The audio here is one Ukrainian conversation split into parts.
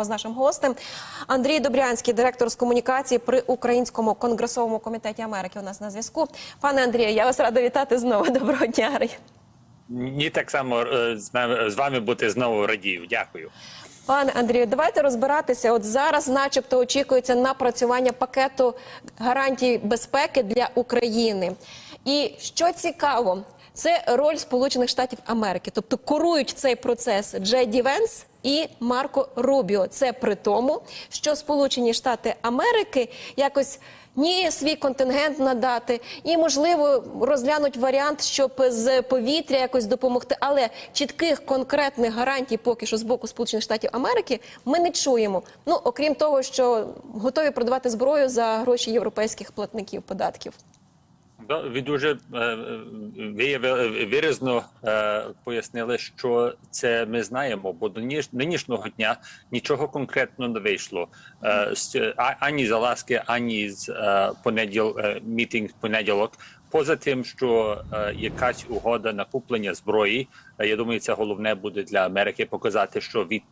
з нашим гостем. Андрій Добрянський, директор з комунікації при Українському конгресовому комітеті Америки. У нас на зв'язку. Пане Андрію, я вас рада вітати знову. Доброго дня. Ні, так само е, з вами бути знову радію. Дякую. Пане Андрію, давайте розбиратися. От зараз, начебто, очікується напрацювання пакету гарантій безпеки для України. І що цікаво, це роль Сполучених Штатів Америки, тобто курують цей процес Джей Ді Венс і Марко Рубіо. Це при тому, що Сполучені Штати Америки якось ні свій контингент надати, і можливо розглянуть варіант, щоб з повітря якось допомогти. Але чітких конкретних гарантій, поки що з боку Сполучених Штатів Америки, ми не чуємо. Ну окрім того, що готові продавати зброю за гроші європейських платників податків. Ви дуже е, вияви- виразно е, пояснили, що це ми знаємо, бо до нинішнього дня нічого конкретно не вийшло Е, ані з Аласки, ані з е, понеділ е, мітинг понеділок. Поза тим, що е, якась угода на куплення зброї, е, я думаю, це головне буде для Америки показати, що від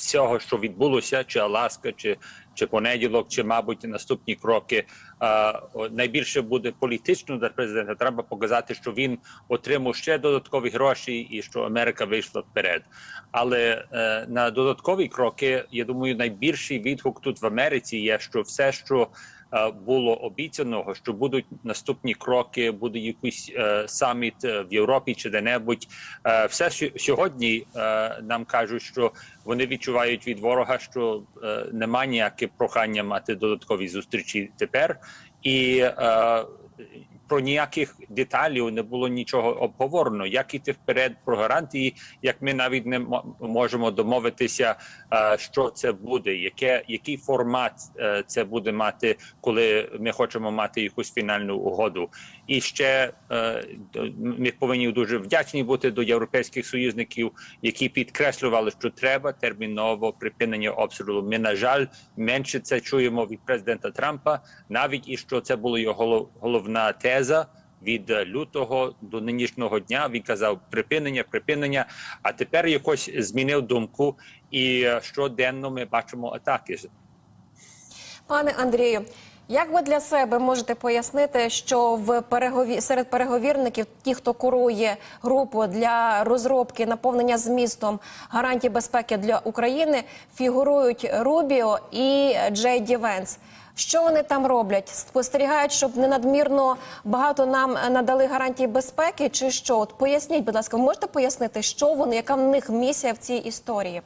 всього, що відбулося, чи Аласка, чи, чи понеділок, чи, мабуть, наступні кроки. а, найбільше буде політично для президента. Треба показати, що він отримав ще додаткові гроші і що Америка вийшла вперед. Але е, на додаткові кроки, я думаю, найбільший відгук тут в Америці є, що все, що було обіцяного, що будуть наступні кроки, буде якийсь е, саміт е, в Європі чи де-небудь. Е, все сьогодні е, нам кажуть, що вони відчувають від ворога, що е, нема ніяке прохання мати додаткові зустрічі тепер, і е, про ніяких деталів не було нічого обговорено. Як іти вперед про гарантії, як ми навіть не мо- можемо домовитися, е, що це буде, яке який формат е, це буде мати, коли ми хочемо мати якусь фінальну угоду. І ще е, ми повинні дуже вдячні бути до європейських союзників, які підкреслювали, що треба терміново припинення обстрілу. Ми на жаль менше це чуємо від президента Трампа, навіть і що це була його головна теза. Від е, лютого до нинішнього дня він казав припинення, припинення. А тепер якось змінив думку, і е, щоденно ми бачимо атаки. Пане Андрію, як ви для себе можете пояснити, що в перегові... серед переговірників, ті, хто курує групу для розробки наповнення змістом гарантій безпеки для України, фігурують Рубіо і Джей Ді Венс? Що вони там роблять? Спостерігають, щоб не надмірно багато нам надали гарантій безпеки, чи що? От поясніть, будь ласка, можете пояснити, що вони, яка в них місія в цій історії?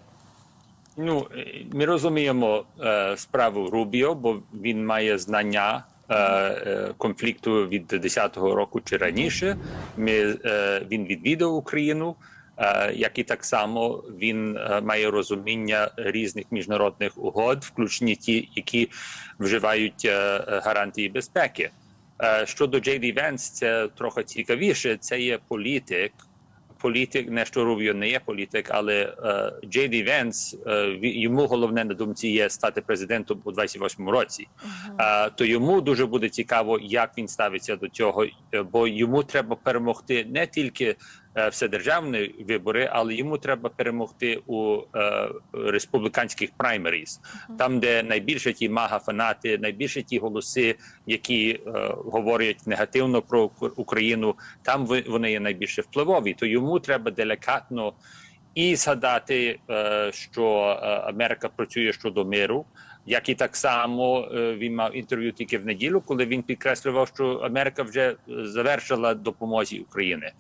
Ну е, ми розуміємо е, справу Рубіо, бо він має знання е, е, конфлікту від 10-го року чи раніше. Ми, е, він відвідав Україну. Е, як і так само він е, має розуміння різних міжнародних угод, включні ті, які вживають е, гарантії безпеки. Е, щодо Джей Ді Венс, це трохи цікавіше. Це є політик, політик, не що Рубіо не є політик, але е, Джей Ді Венс, е, йому головне на думці є стати президентом у 28-му році. Е, то йому дуже буде цікаво, як він ставиться до цього, е, бо йому треба перемогти не тільки вседержавні вибори, але йому треба перемогти у е, республіканських праймеріз, там, де найбільше ті мага-фанати, найбільше ті голоси, які е, говорять негативно про Ук- Україну, там вони є найбільше впливові. То йому треба делікатно і згадати, е, що е, Америка працює щодо миру. Як і так само е, він мав інтерв'ю тільки в неділю, коли він підкреслював, що Америка вже завершила допомозі України.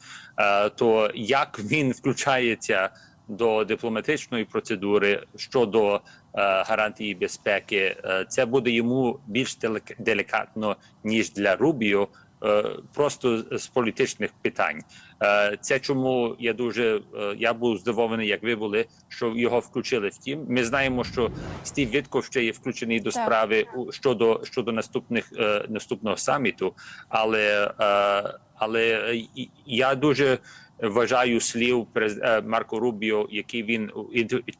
То як він включається до дипломатичної процедури щодо гарантії безпеки, це буде йому більш делікатно ніж для Рубіо, просто з- політичних питань. Е, Це чому я дуже е, я був здивований, як ви були, що його включили в тім. Ми знаємо, що Стів Вітков ще є включений до справи щодо щодо наступних е, наступного саміту, але е, але е, я дуже. Вважаю слів е, Марко Рубіо, який він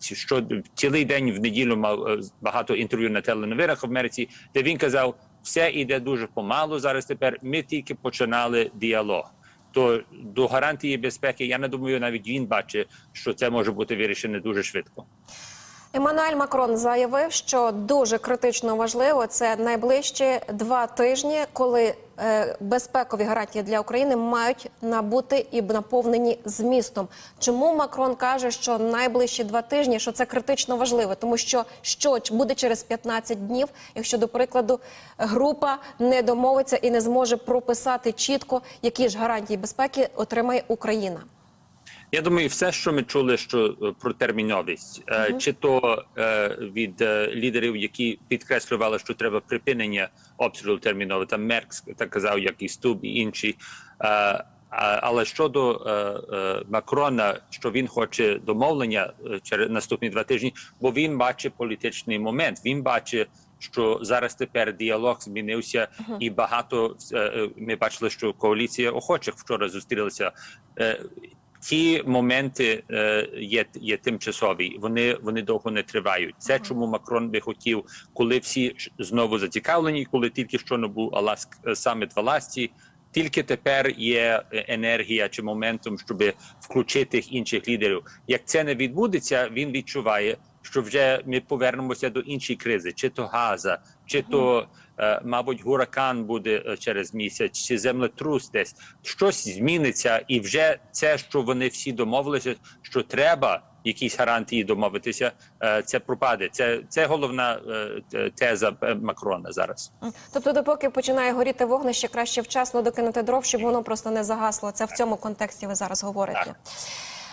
що цілий день в неділю мав е, багато інтерв'ю на теленовинах в Америці, де він казав, все йде дуже помалу зараз. Тепер ми тільки починали діалог. То до гарантії безпеки я не думаю, навіть він бачить, що це може бути вирішено дуже швидко. Еммануель Макрон заявив, що дуже критично важливо це найближчі два тижні, коли е, безпекові гарантії для України мають набути і наповнені змістом. Чому Макрон каже, що найближчі два тижні, що це критично важливо, тому що що буде через 15 днів, якщо до прикладу група не домовиться і не зможе прописати чітко, які ж гарантії безпеки отримає Україна. Я думаю, все, що ми чули, що е, про терміновість, е, чи то е, від е, лідерів, які підкреслювали, що треба припинення обстрілу терміново, там Меркс так казав, як і Стуб і інші. Е, але щодо е, е, Макрона, що він хоче домовлення е, через наступні два тижні, бо він бачить політичний момент. Він бачить, що зараз тепер діалог змінився, і багато е, ми бачили, що коаліція охочих вчора зустрілися. Е, Ті моменти е, є, є тимчасові, вони, вони довго не тривають. Це чому Макрон би хотів, коли всі знову зацікавлені, коли тільки що не був Аласк саміт в Аласці, тільки тепер є е, енергія чи моментом, щоб включити інших лідерів. Як це не відбудеться, він відчуває, що вже ми повернемося до іншої кризи, чи то Газа, чи то, е, мабуть, гуракан буде е, через місяць, чи землетрус десь щось зміниться, і вже це, що вони всі домовилися, що треба якісь гарантії домовитися, е, це пропаде. Це, це головна е, теза е, Макрона зараз. Тобто, допоки починає горіти вогнище, краще вчасно докинути дров, щоб воно просто не загасло. Це в цьому контексті ви зараз говорите. Так.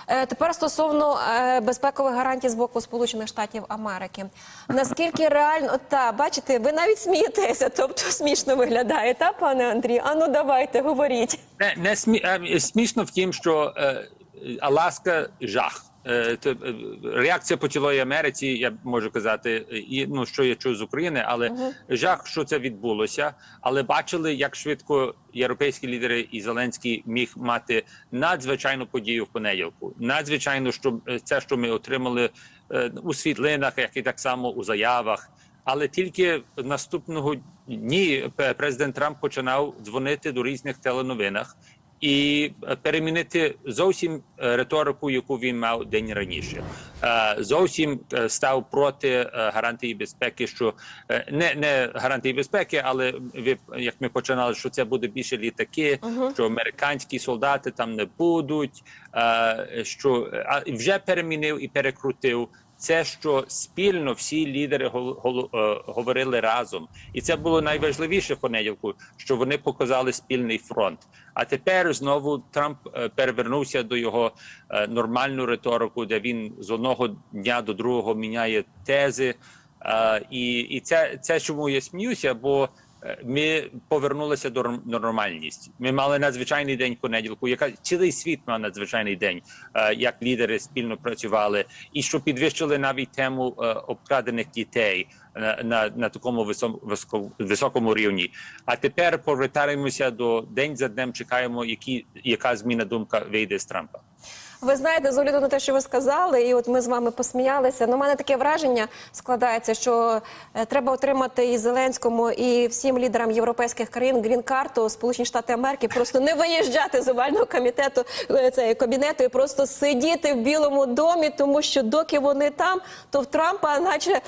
Е, Тепер стосовно е, безпекових гарантій з боку Сполучених Штатів Америки. Наскільки реально та бачите, ви навіть смієтеся, тобто смішно виглядає, та пане Андрій? А ну давайте говоріть. Не, не смі... е, смішно в тім, що Аласка жах. Е, е, реакція по цілої Америці, я можу казати, і ну що я чув з України, але жах, що це відбулося. Але бачили, як швидко європейські лідери і Зеленський міг мати надзвичайну подію в понеділку. Надзвичайно, що е, це, що ми отримали у світлинах, як і так само у заявах. Але тільки наступного дні президент Трамп починав дзвонити до різних теленовинах і е, перемінити зовсім е, риторику, яку він мав день раніше. Е, Зовсім став проти гарантії безпеки, що не, не гарантії безпеки, але ви як ми починали, що це буде більше літаки, що американські солдати там не будуть. Що а вже перемінив і перекрутив це, що спільно всі лідери е, говорили разом, і це було найважливіше понеділку, що вони показали спільний фронт. А тепер знову Трамп е, перевернувся до його е, нормальну риторику, де він з одного дня до другого міняє тези. І, і це, це чому я сміюся, бо ми повернулися до норм- нормальності. Ми мали надзвичайний день понеділку, яка цілий світ мав надзвичайний день, е, як лідери спільно працювали, і що підвищили навіть тему е, обкрадених дітей на, на, на такому висом, високо- високому рівні. А тепер повертаємося до день за днем. Чекаємо, які яка зміна думка вийде з Трампа. Ви знаєте, з огляду на те, що ви сказали, і от ми з вами посміялися. Ну, мене таке враження складається, що е, треба отримати і Зеленському, і всім лідерам європейських країн грін-карту Сполучені Штати Америки, просто не виїжджати з овального комітету е, цей кабінету і просто сидіти в Білому домі, тому що доки вони там, то в Трампа, наче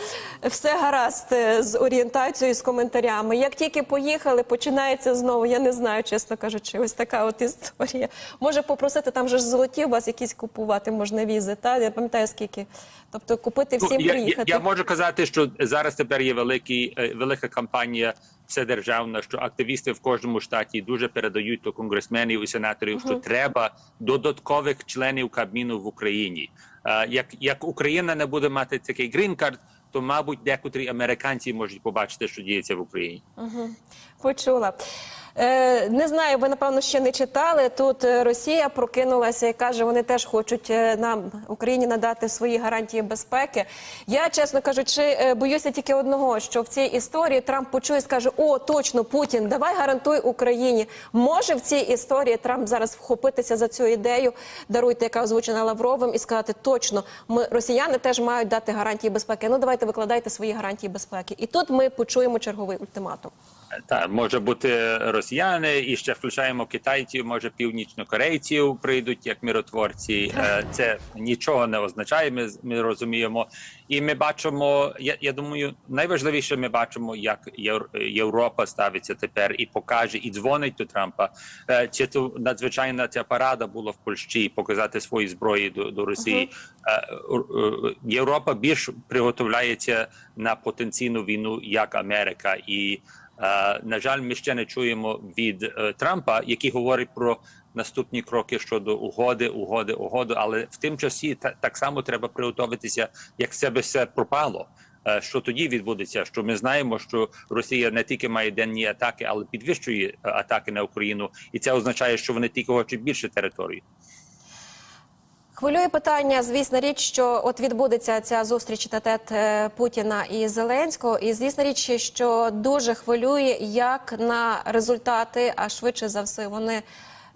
все гаразд е, з орієнтацією, з коментарями. Як тільки поїхали, починається знову. Я не знаю, чесно кажучи, ось така от історія. Може попросити там же ж золоті у вас якісь купувати можна візи, та я пам'ятаю скільки. Тобто купити всім Ну, я, я, приїхати. я можу казати, що зараз тепер є великий, е, велика кампанія вседержавна, що активісти в кожному штаті дуже передають до конгресменів і сенаторів, що треба додаткових членів кабміну в Україні. Е, Як, як Україна не буде мати такий грін-карт, то мабуть декотрі американці можуть побачити, що діється в Україні. Почула. Е, не знаю, ви напевно ще не читали. Тут е, Росія прокинулася і каже, вони теж хочуть е, нам Україні надати свої гарантії безпеки. Я, чесно кажучи, боюся тільки одного, що в цій історії Трамп почує і скаже: О, точно, Путін, давай гарантуй Україні. Може в цій історії Трамп зараз вхопитися за цю ідею, даруйте, яка озвучена Лавровим, і сказати, точно, ми росіяни теж мають дати гарантії безпеки. Ну давайте викладайте свої гарантії безпеки. І тут ми почуємо черговий ультиматум. Так, може бути росіяни, і ще включаємо китайців, може північнокорейців прийдуть як миротворці. Е, Це нічого не означає. Ми ми розуміємо, і ми бачимо. Я, я думаю, найважливіше ми бачимо, як Європа ставиться тепер і покаже, і дзвонить до Трампа. Е, Чи то надзвичайна ця парада була в Польщі показати свої зброї до, до Росії. Е, е, Європа більш приготовляється на потенційну війну як Америка, і на жаль, ми ще не чуємо від е, Трампа, який говорить про наступні кроки щодо угоди, угоди, угоди. Але в тим часі та, так само треба приготуватися, як це би все пропало. Е, Що тоді відбудеться? Що ми знаємо, що Росія не тільки має денні атаки, але підвищує е, атаки на Україну, і це означає, що вони тільки хочуть більше території. Хвилює питання, звісна річ, що от відбудеться ця зустріч тет е, Путіна і Зеленського. І звісна річ, що дуже хвилює, як на результати, а швидше за все, вони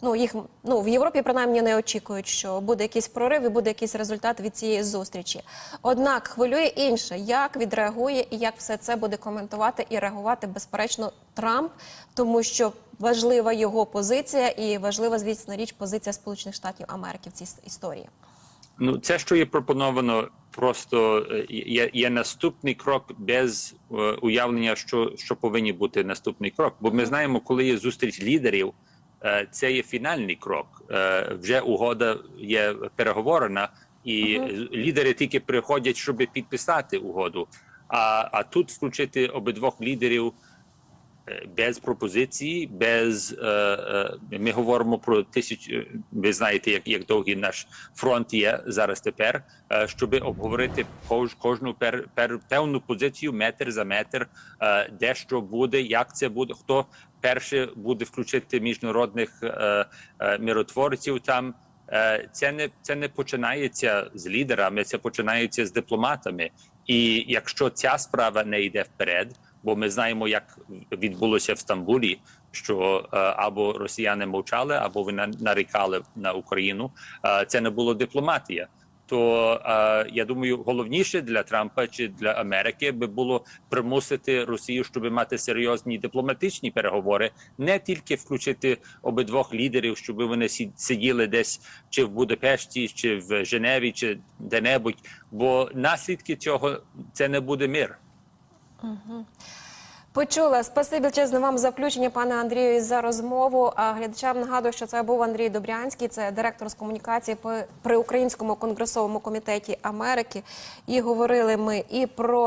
ну їх ну в Європі принаймні не очікують, що буде якийсь прорив і буде якийсь результат від цієї зустрічі. Однак хвилює інше, як відреагує і як все це буде коментувати і реагувати безперечно Трамп, тому що важлива його позиція і важлива, звісно, річ позиція Сполучених Штатів Америки в цій історії. Ну, це, що є пропоновано, просто е, є, є наступний крок без е, уявлення, що, що повинні бути наступний крок. Бо ми знаємо, коли є зустріч лідерів, це є фінальний крок. Е, Вже угода є переговорена, і лідери тільки приходять, щоб підписати угоду. А, а тут включити обидвох лідерів е, без пропозиції, без е, е, ми говоримо про тисячу. Ви знаєте, як, як довгий наш фронт є зараз тепер, е, щоб обговорити кож, кожну пер, пер, певну позицію метр за метр, е, де що буде, як це буде, хто перше буде включити міжнародних е, е, миротворців там. Е, Це не це не починається з лідерами, це починається з дипломатами. І якщо ця справа не йде вперед, бо ми знаємо, як відбулося в Стамбулі, що е, або росіяни мовчали, або вони нарікали на Україну. Е, це не було дипломатія. То е, я думаю, головніше для Трампа чи для Америки би було примусити Росію, щоб мати серйозні дипломатичні переговори, не тільки включити обидвох лідерів, щоб вони сиділи десь чи в Будапешті, чи в Женеві, чи де-небудь. Бо наслідки цього це не буде мир. Почула. Спасибі величезне вам за включення, пане Андрію, і за розмову. А глядачам нагадую, що це був Андрій Добрянський, це директор з комунікації при- Українському конгресовому комітеті Америки. І говорили ми і про